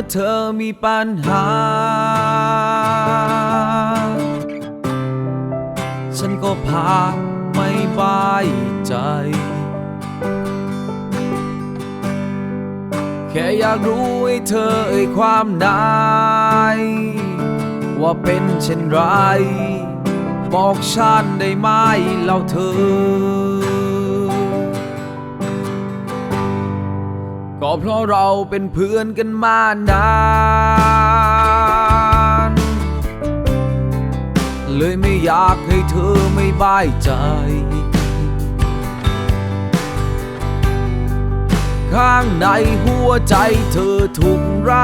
ว่าเธอมีปัญหา ฉันก็พาไม่บายใจ แค่อยากรู้ให้เธอเอ่ยความในว่าเป็นเช่นไร บอกฉันได้ไหมเล่าเธอ ก็เพราะเราเป็นเพื่อนกันมานาน เลยไม่อยากให้เธอไม่บายใจ ข้างในหัวใจเธอถูกไร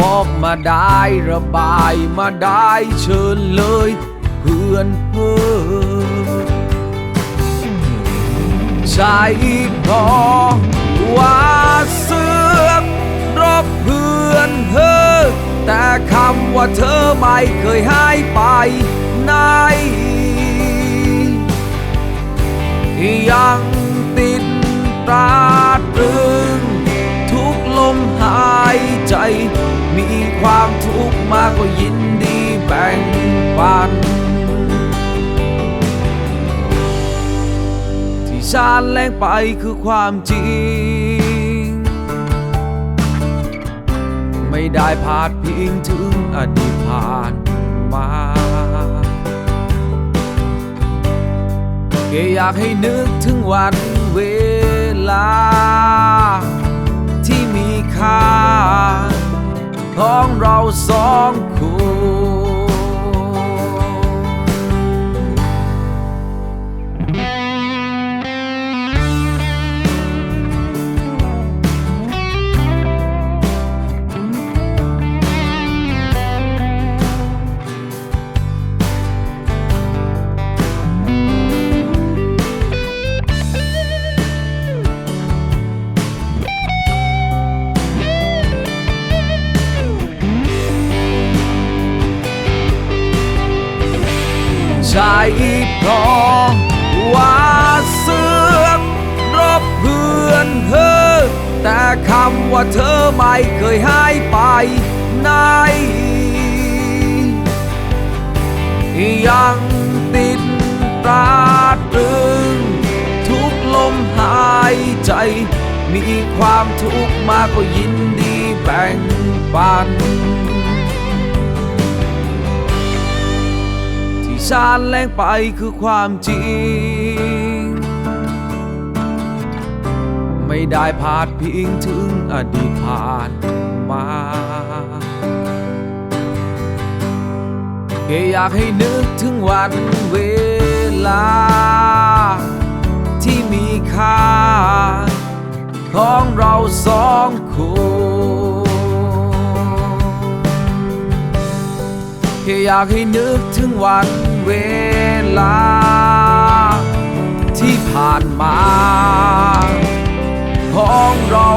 บอกมาได้ระบายมาได้เชิญเลย เพื่อนเพื่อ ใช่พอว่าเสือกรบเพื่อนเธอ แต่คำว่าเธอไม่เคยหายไปไหนยังติดตราตรึง ทุกลมหายใจ มีความทุกข์มากก็ยินดีแบ่งปัน ที่ฉันแลงไปคือความจริง ไม่ได้พาดพิงถึงอดีตผ่านมาแค่อยากให้นึกถึงวันเวลา ที่มีค่า ของเราสองคน ว่าเธอไม่เคยหายไปไหนยังติดตราตรึง ทุกลมหายใจ มีความทุกข์มากก็ยินดีแบ่งปัน ที่ฉันแลงไปคือความจริง ไม่ได้พาดพิงถึงอดีตผ่านมาแค่อยากให้นึกถึงวันเวลา ที่มีค่า ของเราสองคนแค่อยากให้นึกถึงวันเวลา ที่ผ่านมา ของเรา